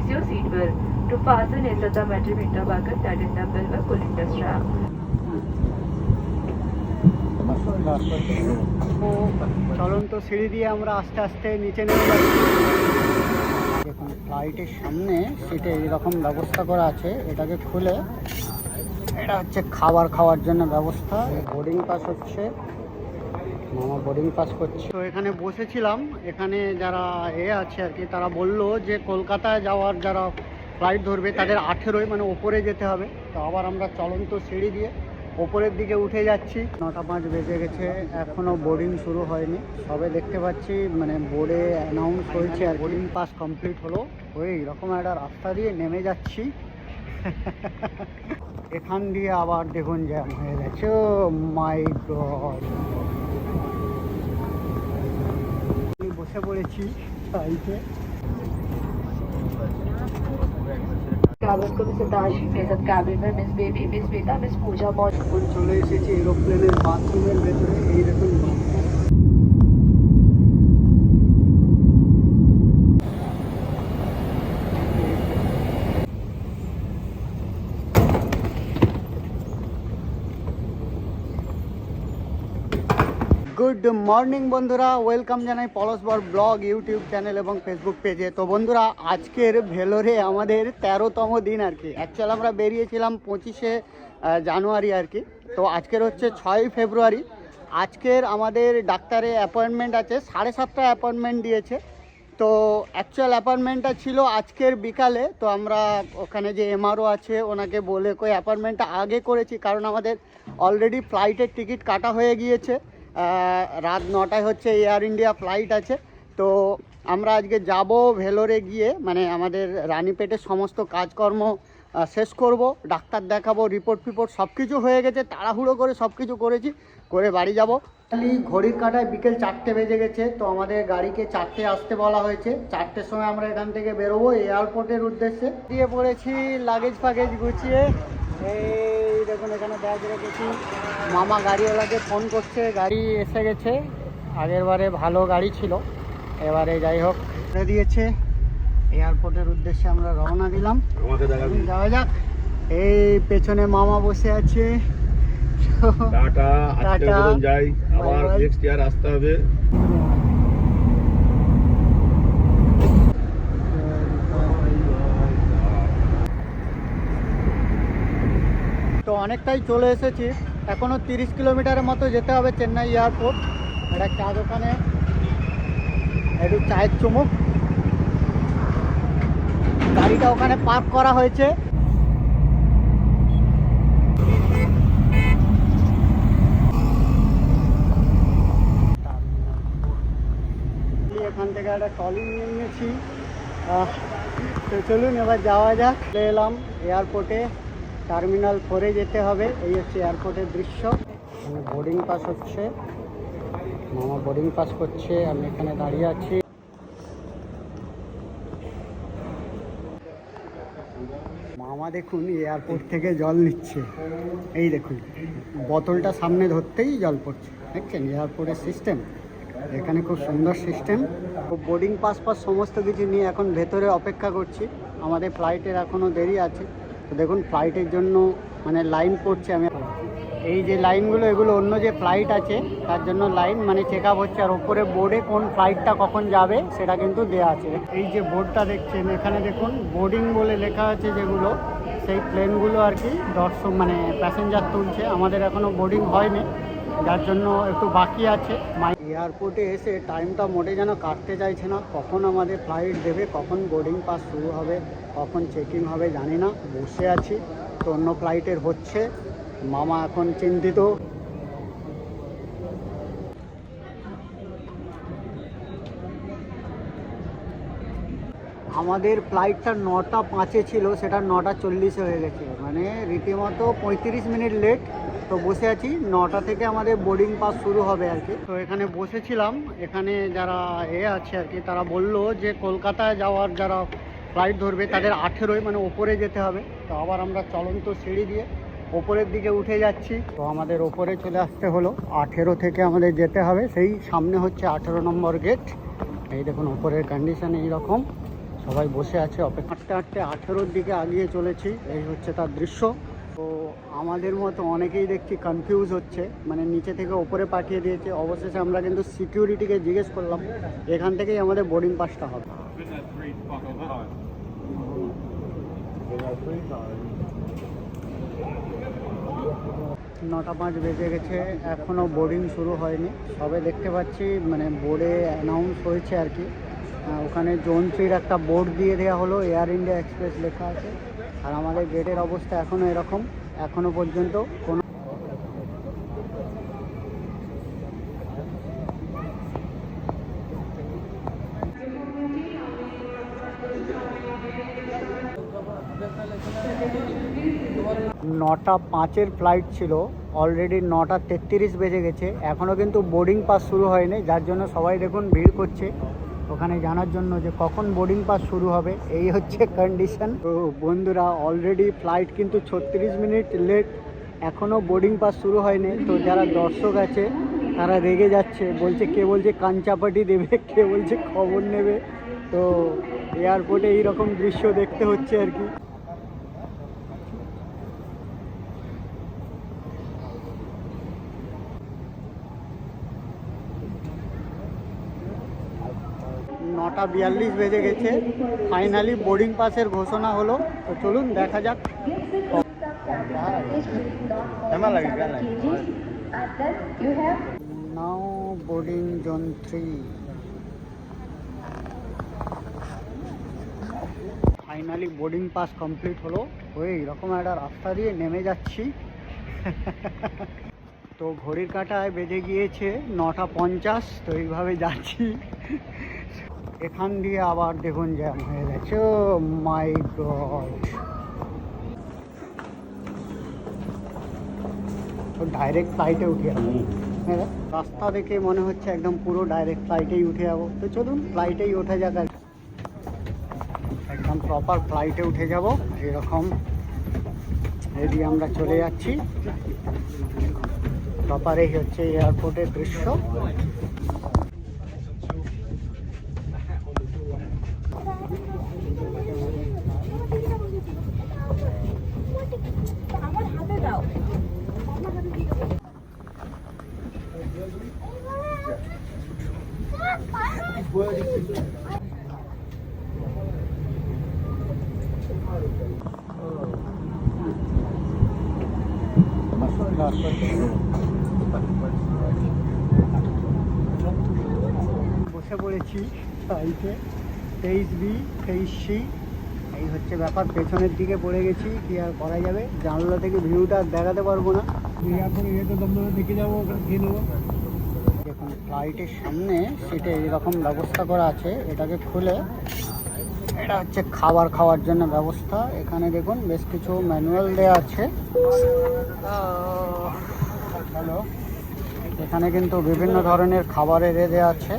Please use seat belt. To fasten enter the metal meter bucket that is bell or pulling the strap. তো চলন্ত সিঁড়ি দিয়ে আমরা আস্তে আস্তে নিচে নেমে দেখুন ফ্লাইটের সামনে সিটে এরকম ব্যবস্থা করা আছে, এটাকে খুলে এটা হচ্ছে খাবার খাওয়ার জন্য ব্যবস্থা বোর্ডিং পাস হচ্ছে মামা বোর্ডিং পাস করছে। তো এখানে বসেছিলাম এখানে যারা এ আছে আর কি তারা বলল যে কলকাতায় যাওয়ার যারা ফ্লাইট ধরবে তাদের আঠেরোই মানে ওপরে যেতে হবে। তো আবার আমরা চলন্ত সিঁড়ি দিয়ে ওপরের দিকে উঠে যাচ্ছি। নটা পাঁচ বেজে গেছে এখনও বোর্ডিং শুরু হয়নি। সবে দেখতে পাচ্ছি মানে বোর্ডে অ্যানাউন্স হয়েছে আর বোর্ডিং পাস কমপ্লিট হলো। হয়ে এরকম একটা রাস্তা দিয়ে নেমে যাচ্ছি। এখান দিয়ে আবার দেখুন জ্যাম হয়ে গেছে। মাই গড বসে পড়েছি বাড়িতে। চলে এসেছি এরোপ্লেনের বাথরুমের ভেতরে এইরকম বাথরুম গুড মর্নিং বন্ধুরা, ওয়েলকাম জানাই পলসবর ব্লগ, ইউটিউব চ্যানেল এবং ফেসবুক পেজে। তো বন্ধুরা, আজকের ভেলোরে আমাদের তেরোতম দিন আর কি। অ্যাকচুয়াল আমরা বেরিয়েছিলাম পঁচিশে জানুয়ারি আর কি। তো আজকের হচ্ছে ছয়ই ফেব্রুয়ারি। আজকের আমাদের ডাক্তারে অ্যাপয়েন্টমেন্ট আছে, সাড়ে সাতটা অ্যাপয়েন্টমেন্ট দিয়েছে। তো অ্যাকচুয়াল অ্যাপয়েন্টমেন্টটা ছিল আজকের বিকালে। তো আমরা ওখানে যে এমআরও আছে, ওনাকে বলে কই অ্যাপয়েন্টমেন্টটা আগে করেছি, কারণ আমাদের অলরেডি ফ্লাইটের টিকিট কাটা হয়ে গিয়েছে। রাত নটায় হচ্ছে এয়ার ইন্ডিয়া ফ্লাইট আছে। তো আমরা আজকে যাব ভেলোরে গিয়ে মানে আমাদের রানীপেটের সমস্ত কাজকর্ম শেষ করব, ডাক্তার দেখাবো রিপোর্ট ফিপোর্ট সব কিছু হয়ে গেছে, তাড়াহুড়ো করে সব কিছু করেছি, করে বাড়ি যাব। খালি ঘড়ির কাঁটায় বিকেল চারটে বেজে গেছে, তো আমাদের গাড়িকে চারটে আসতে বলা হয়েছে। চারটের সময় আমরা এখান থেকে বেরোবো এয়ারপোর্টের উদ্দেশ্যে। দিয়ে পড়েছি লাগেজ ফাগেজ গুছিয়ে। এই দেখুন এখানে ব্যাগ রেখেছি। মামা গাড়িওয়ালাকে ফোন করছে গাড়ি এসে গেছে। আগের বারে ভালো গাড়ি ছিল এবারে যাই হোক। করে দিয়েছে। এয়ারপোর্টের উদ্দেশ্যে আমরা রওনা দিলাম। যাওয়া যাক। এই পেছনে মামা বসে আছে। Tata tata. যাই। আবার. নেক্সট ইয়ার আসতে হবে। তো অনেকটাই চলে এসেছি। এখনও তিরিশ কিলোমিটারের মতো যেতে হবে চেন্নাই এয়ারপোর্ট। একটা চা দোকানে। একটু চায়ের চুমুক। গাড়িটা ওখানে পার্ক করা হয়েছে। এখান থেকে একটা ট্রলি নিয়ে নিয়েছি। তো চলুন এবার যাওয়া যাক। চলে এলাম এয়ারপোর্টে। টার্মিনাল ফোরে যেতে হবে, এই হচ্ছে এয়ারপোর্টের দৃশ্য। এখানে বোর্ডিং পাস হচ্ছে। মামা বোর্ডিং পাস করছে, আমি এখানে দাঁড়িয়ে আছি। মামা দেখুন এয়ারপোর্ট থেকে জল নিচ্ছে। এই দেখুন, বোতলটা সামনে ধরতেই জল পড়ছে। দেখছেন এয়ারপোর্টের সিস্টেম এখানে খুব সুন্দর সিস্টেম বোর্ডিং পাস পাস সমস্ত কিছু নিয়ে এখন ভেতরে অপেক্ষা করছি। আমাদের ফ্লাইটের এখনও দেরি আছে। তো দেখুন ফ্লাইটের জন্য মানে লাইন পড়ছে আমি। এই যে লাইনগুলো এগুলো অন্য যে ফ্লাইট আছে, তার জন্য লাইন মানে চেক আপ হচ্ছে, আর ওপরে বোর্ডে কোন ফ্লাইটটা কখন যাবে, সেটা কিন্তু দেওয়া আছে। এই যে বোর্ডটা দেখছেন, এখানে দেখুন বোর্ডিং বলে লেখা আছে যেগুলো, সেই প্লেনগুলো আর কি দর্শক মানে প্যাসেঞ্জার তুলছে। আমাদের এখনও বোর্ডিং হয়নি। যার জন্য একটু বাকি আছে। এয়ারপোর্টে এসে টাইমটা মোটে যেন কাটতে চাইছে না। কখন আমাদের ফ্লাইট দেবে, কখন বোর্ডিং পাস শুরু হবে, কখন চেকিং হবে জানি না। বসে আছি, তো অন্য ফ্লাইটের হচ্ছে। মামা এখন চিন্তিত। আমাদের ফ্লাইটটা নটা পাঁচে ছিল, সেটা নটা চল্লিশে হয়ে গেছে। মানে রীতিমতো পঁয়ত্রিশ মিনিট লেট তো বসে আছি, নটা থেকে আমাদের বোর্ডিং পাস শুরু হবে আর কি। তো এখানে বসেছিলাম, এখানে যারা এ আছে আর কি, তারা বলল যে কলকাতায় যাওয়ার যারা ফ্লাইট ধরবে, তাদের আঠেরোই মানে ওপরে যেতে হবে। তো আবার আমরা চলন্ত সিঁড়ি দিয়ে ওপরের দিকে উঠে যাচ্ছি। তো আমাদের ওপরে চলে আসতে হলো। আঠেরো থেকে আমাদের যেতে হবে। সেই সামনে হচ্ছে আঠেরো নম্বর গেট এই দেখুন, ওপরের কন্ডিশন এইরকম। সবাই বসে আছে অপেক্ষা হাঁটতে হাঁটতে আঠেরোর দিকে আগিয়ে চলেছি। এই হচ্ছে তার দৃশ্য। তো আমাদের মতো অনেকেই দেখছি কনফিউজ হচ্ছে। মানে নিচে থেকে ওপরে পাঠিয়ে দিয়েছে। অবশেষে আমরা কিন্তু সিকিউরিটিকে জিজ্ঞেস করলাম, এখান থেকেই আমাদের বোর্ডিং পাসটা হবে। নটা পাঁচ বেজে গেছে এখনও বোর্ডিং শুরু হয়নি। সবে দেখতে পাচ্ছি মানে বোর্ডে অ্যানাউন্স হয়েছে আর কি। ওখানে জোন একটা বোর্ড দিয়ে দেওয়া হলো এয়ার ইন্ডিয়া এক্সপ্রেস লেখা আছে। আর আমাদের গেটের অবস্থা এখনও এরকম এখনও পর্যন্ত কোনো নটা পাঁচের ফ্লাইট ছিল অলরেডি নটা তেত্রিশ বেজে গেছে। এখনও কিন্তু বোর্ডিং পাস শুরু হয়নি, যার জন্য সবাই দেখুন ভিড় করছে। ওখানে জানার জন্য যে কখন বোর্ডিং পাস শুরু হবে, এই হচ্ছে কন্ডিশন তো বন্ধুরা অলরেডি ফ্লাইট কিন্তু ছত্রিশ মিনিট লেট এখনও বোর্ডিং পাস শুরু হয়নি। তো যারা দর্শক আছে, তারা রেগে যাচ্ছে। বলছে, কে বলছে কাঞ্চাপাটি দেবে, কে বলছে খবর নেবে। তো এয়ারপোর্টে এইরকম দৃশ্য দেখতে হচ্ছে আর কি। নটা বিয়াল্লিশ বেজে গেছে। ফাইনালি বোর্ডিং পাসের ঘোষণা হলো। তো চলুন দেখা যাক। Now boarding zone three finally boarding pass complete হলো। হয়ে এরকম একটা রাস্তা দিয়ে নেমে যাচ্ছি। তো ঘড়ির কাঁটায় বেজে গিয়েছে নটা পঞ্চাশ তো এইভাবে যাচ্ছি। এখান দিয়ে আবার দেখুন জ্যাম হয়ে গেছে। মাই গড। ডাইরেক্ট ফ্লাইটে উঠে যাব। হ্যাঁ? রাস্তা দেখে মনে হচ্ছে একদম পুরো ডাইরেক্ট ফ্লাইটেই উঠে যাব। তো চলুন ফ্লাইটেই ওঠা যাক একদম প্রপার ফ্লাইটে উঠে যাব। এরকম। রেডি আমরা চলে যাচ্ছি। প্রপারেই হচ্ছে এয়ারপোর্টের দৃশ্য। বসে পড়েছি ফ্লাইটে তেইশ বি তেইশ সি এই হচ্ছে ব্যাপার, পেছনের দিকে পড়ে গেছি, কি আর করা যাবে? জানলা থেকে ভিউটা দেখাতে পারব না। দেখে যাব নেব দেখুন ফ্লাইটের সামনে সিটে এরকম ব্যবস্থা করা আছে, এটাকে খুলে এটা হচ্ছে খাবার খাওয়ার জন্য ব্যবস্থা। এখানে দেখুন, বেশ কিছু ম্যানুয়াল দেওয়া আছে। হ্যালো, এখানে কিন্তু বিভিন্ন ধরনের খাবারের এ দেওয়া আছে।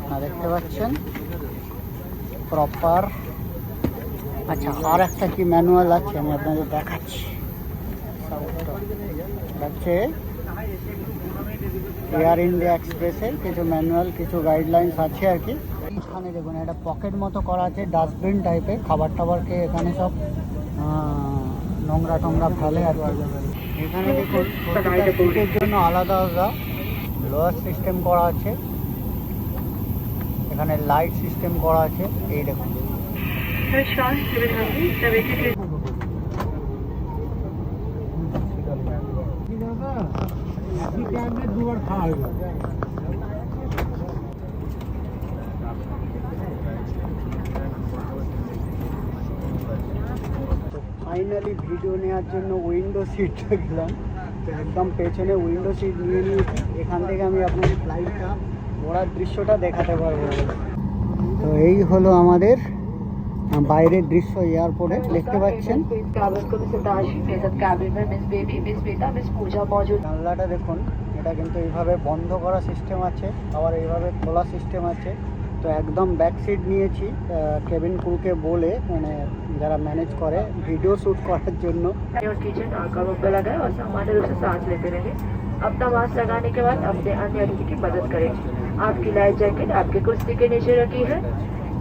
আপনারা দেখতে পাচ্ছেন প্রপার আচ্ছা আর একটা কি ম্যানুয়াল আছে? আমি আপনাদের দেখাচ্ছি। এয়ার ইন্ডিয়া এক্সপ্রেসের কিছু ম্যানুয়াল, কিছু গাইডলাইন্স আছে আর কি। এখানে দেখুন একটা পকেট মতো করা আছে ডাস্টবিন টাইপের খাবার টাবারকে এখানে সব নোংরা টোংরা ফেলে আর এখানে দেখুন জন্য আলাদা আলাদা লোয়ার সিস্টেম করা আছে। এখানে লাইট সিস্টেম করা আছে, এই দেখুন। তো ফাইনালি ভিডিও নেওয়ার জন্য উইন্ডো সিটটা গেলাম। তো একদম পেছনে উইন্ডো সিট নিয়ে নিয়েছি। এখান থেকে আমি আপনার ফ্লাইটটা ঘোরার দৃশ্যটা দেখাতে পারব। তো এই হলো আমাদের বাইরের দৃশ্য এয়ারপোর্টে দেখতে পাচ্ছেন? জানলাটা দেখুন, এটা কিন্তু এইভাবে বন্ধ করা সিস্টেম আছে, আবার এইভাবে খোলা সিস্টেম আছে। তো একদম ব্যাক সিট নিয়েছি কেবিন ক্রুকে বলে মানে যারা ম্যানেজ করে ভিডিও শ্যুট করার জন্য और किचन और कवर पे लगाए और सामान्य रूप से सांस लेते रहेंगे अपना मास्क लगाने के बाद अपने अन्य अतिथि की मदद करें आपकी लाइफ जैकेट आपके कुर्सी के नीचे रखी है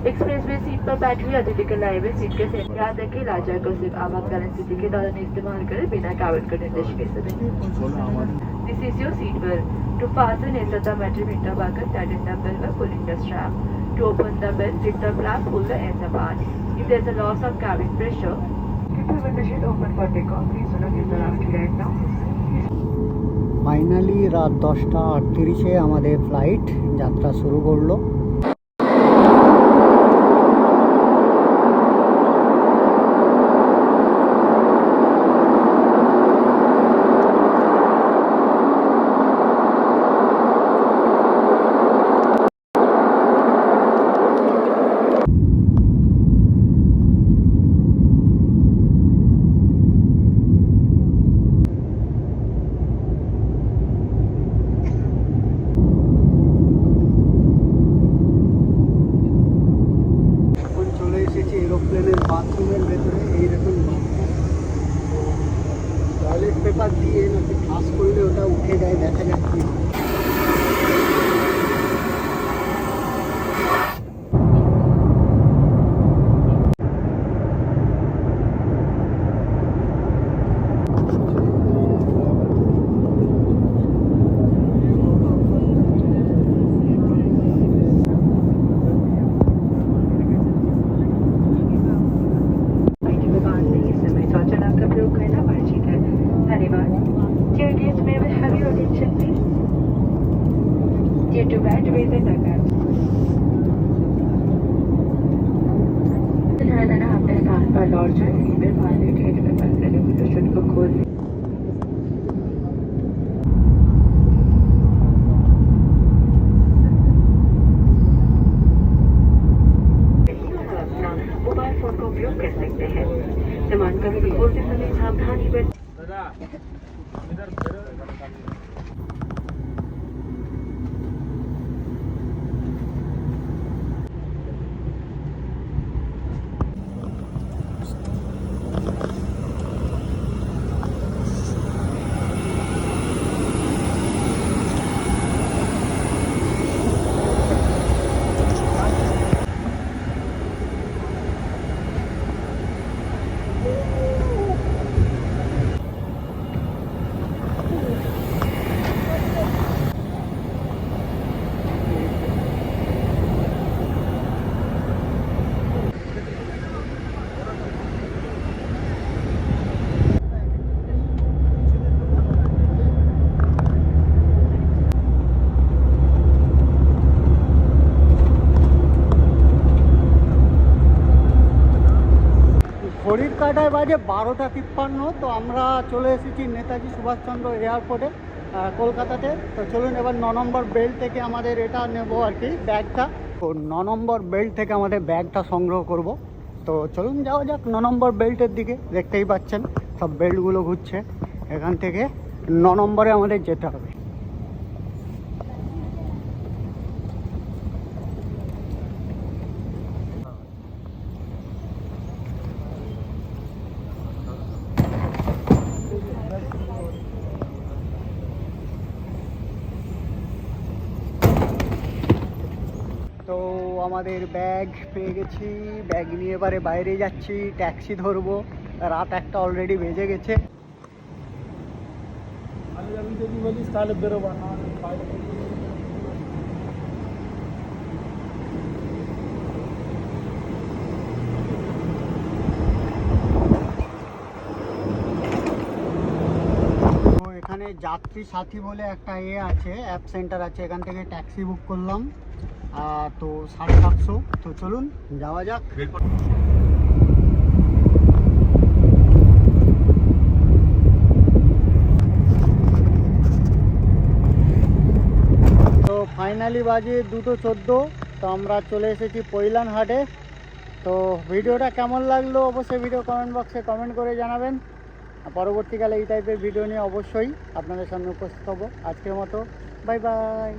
एक्सप्रेस वे सीट पर बैटरी अतिथि के लाए हुए सीट के सेट याद रखें लाचार को सिर्फ आपातकालीन स्थिति के दौरान इस्तेमाल करें बिना कैबिन के निर्देश के समय This is your seat belt. To fasten, enter the metal meter bucket, that is the bell by pulling the strap. To open the bell, lift the flap, pull the ends apart. If there is a loss of cabin pressure, keep the window shade open for takeoff. Please do not use the last right now. Finally রাত দশটা আটত্রিশে আমাদের flight যাত্রা শুরু করল এখন চলে এসেছি এরোপ্লেনের বাথরুমের ভেতরে এইরকম টয়লেট পেপার দিয়ে নাকি ফ্লাশ করলে ওটা উঠে যায় দেখা যাচ্ছে ঘড়ির কাটায় বাজে বারোটা তিপ্পান্ন, তো আমরা চলে এসেছি নেতাজি সুভাষচন্দ্র এয়ারপোর্টে কলকাতাতে। তো চলুন এবার ন নম্বর বেল্ট থেকে আমাদের এটা নেব আর কি, ব্যাগটা। তো ন নম্বর বেল্ট থেকে আমাদের ব্যাগটা সংগ্রহ করব। তো চলুন যাওয়া যাক ন নম্বর বেল্টের দিকে, দেখতেই পাচ্ছেন, সব বেল্টগুলো ঘুরছে। এখান থেকে ন নম্বরে আমাদের যেতে হবে তো আমাদের ব্যাগ পেয়ে গেছি। ব্যাগ নিয়ে এবারে বাইরে যাচ্ছি ট্যাক্সি ধরবো। রাত একটা অলরেডি বেজে গেছে। তো এখানে যাত্রী সাথী বলে একটা এ আছে অ্যাপ সেন্টার আছে এখান থেকে ট্যাক্সি বুক করলাম। তো সাড়ে সাতশো। তো চলুন, যাওয়া যাক। তো ফাইনালি বাজে দুটো চোদ্দ। তো আমরা চলে এসেছি পৈলান হাটে। তো ভিডিওটা কেমন লাগল অবশ্যই ভিডিও কমেন্ট বক্সে কমেন্ট করে জানাবেন। পরবর্তীকালে এই টাইপের ভিডিও নিয়ে অবশ্যই আপনাদের সামনে উপস্থিত হব। আজকের মতো বাই বাই